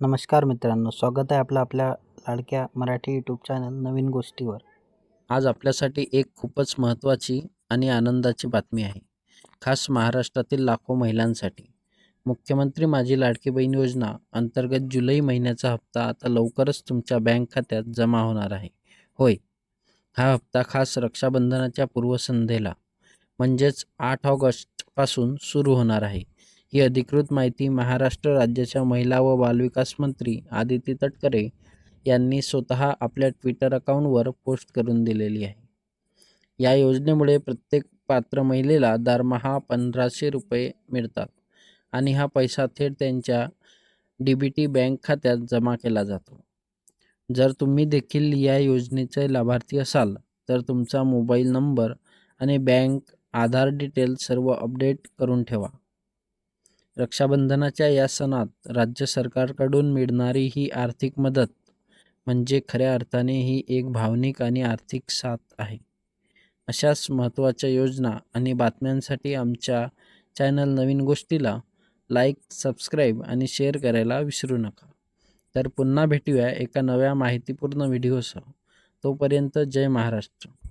नमस्कार मित्रांनो स्वागत आहे आपलं आपल्या लाडक्या मराठी यूट्यूब चॅनल नवीन गोष्टीवर. आज आपल्यासाठी एक खूपच महत्त्वाची आणि आनंदाची बातमी आहे. खास महाराष्ट्रातील लाखो महिलांसाठी. मुख्यमंत्री माझी लाडकी बहीण योजना अंतर्गत जुलै महिन्याचा हप्ता आता लवकरच तुमच्या बँक खात्यात जमा होणार आहे. होय. हा हप्ता खास रक्षाबंधनाच्या पूर्वसंध्येला म्हणजेच आठ ऑगस्टपासून सुरू होणार आहे. ही अधिकृत माहिती महाराष्ट्र राज्याच्या महिला व बालविकास मंत्री आदिती तटकरे यांनी स्वतः आपल्या ट्विटर अकाउंटवर पोस्ट करून दिलेली आहे. या योजनेमुळे प्रत्येक पात्र महिलेला दरमहा पंधराशे रुपये मिळतात आणि हा पैसा थेट त्यांच्या डी बी टी बँक खात्यात जमा केला जातो. जर तुम्ही देखील या योजनेचे लाभार्थी असाल तर तुमचा मोबाईल नंबर आणि बँक आधार डिटेल सर्व अपडेट करून ठेवा. रक्षाबंधनाच्या या सणात राज्य सरकारकडून मिळणारी ही आर्थिक मदत म्हणजे खऱ्या अर्थाने ही एक भावनिक आणि आर्थिक साथ आहे. अशाच महत्त्वाच्या योजना आणि बातम्यांसाठी आमच्या चॅनल नवीन गोष्टीला लाईक सबस्क्राईब आणि शेअर करायला विसरू नका. तर पुन्हा भेटूया एका नव्या माहितीपूर्ण व्हिडिओसह. तोपर्यंत जय महाराष्ट्र.